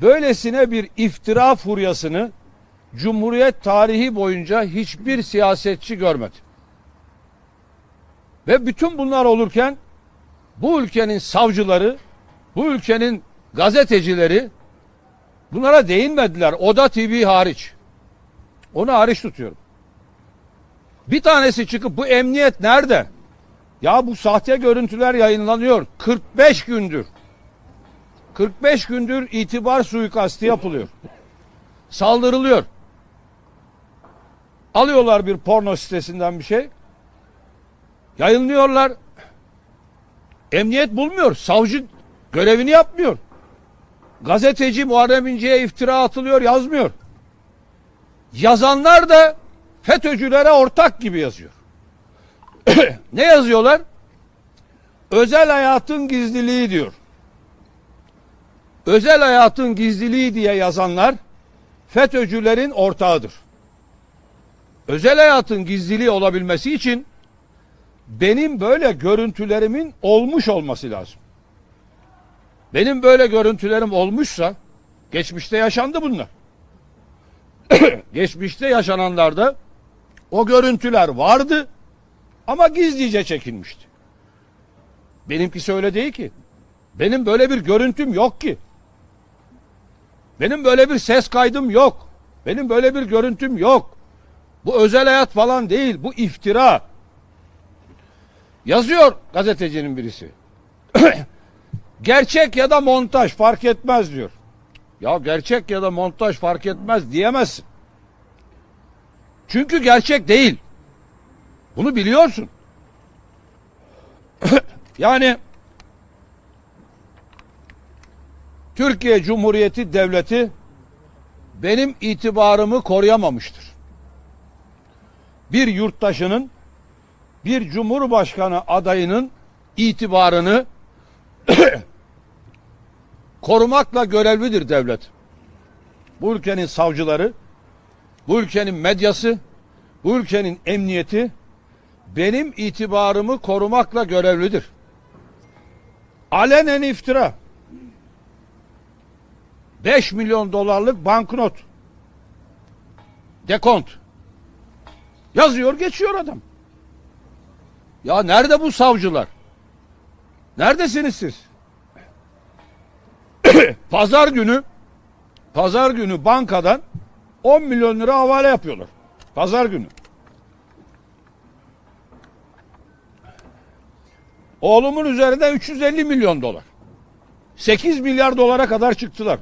Böylesine bir iftira furyasını Cumhuriyet tarihi boyunca hiçbir siyasetçi görmedi. Ve bütün bunlar olurken bu ülkenin savcıları, bu ülkenin gazetecileri bunlara değinmediler. Oda TV hariç. Onu hariç tutuyorum. Bir tanesi çıkıp bu emniyet nerede? Ya bu sahte görüntüler yayınlanıyor. 45 gündür. 45 gündür itibar suikastı yapılıyor. Saldırılıyor. Alıyorlar bir porno sitesinden bir şey. Yayınlıyorlar. Emniyet bulmuyor. Savcı görevini yapmıyor. Gazeteci Muharrem İnce'ye iftira atılıyor yazmıyor. Yazanlar da FETÖ'cülere ortak gibi yazıyor. ne yazıyorlar? Özel hayatın gizliliği diyor. Özel hayatın gizliliği diye yazanlar FETÖ'cülerin ortağıdır. Özel hayatın gizliliği olabilmesi için benim böyle görüntülerimin olmuş olması lazım. Benim böyle görüntülerim olmuşsa geçmişte yaşandı bunlar. geçmişte yaşananlarda o görüntüler vardı ama gizlice çekilmişti. Benimkisi öyle değil ki. Benim böyle bir görüntüm yok ki. Benim böyle bir ses kaydım yok. Benim böyle bir görüntüm yok. Bu özel hayat falan değil. Bu iftira. Yazıyor gazetecinin birisi. gerçek ya da montaj fark etmez diyor. Ya gerçek ya da montaj fark etmez diyemezsin. Çünkü gerçek değil. Bunu biliyorsun. yani Türkiye Cumhuriyeti Devleti benim itibarımı koruyamamıştır. Bir yurttaşının bir cumhurbaşkanı adayının itibarını korumakla görevlidir devlet. Bu ülkenin savcıları, bu ülkenin medyası, bu ülkenin emniyeti benim itibarımı korumakla görevlidir. Alenen iftira. 5 milyon dolarlık banknot. Dekont. Yazıyor geçiyor adam. Ya nerede bu savcılar? Neredesiniz siz? pazar günü pazar günü bankadan 10 milyon lira havale yapıyorlar. Pazar günü. Oğlumun üzerinde 350 milyon dolar. 8 milyar dolara kadar çıktılar.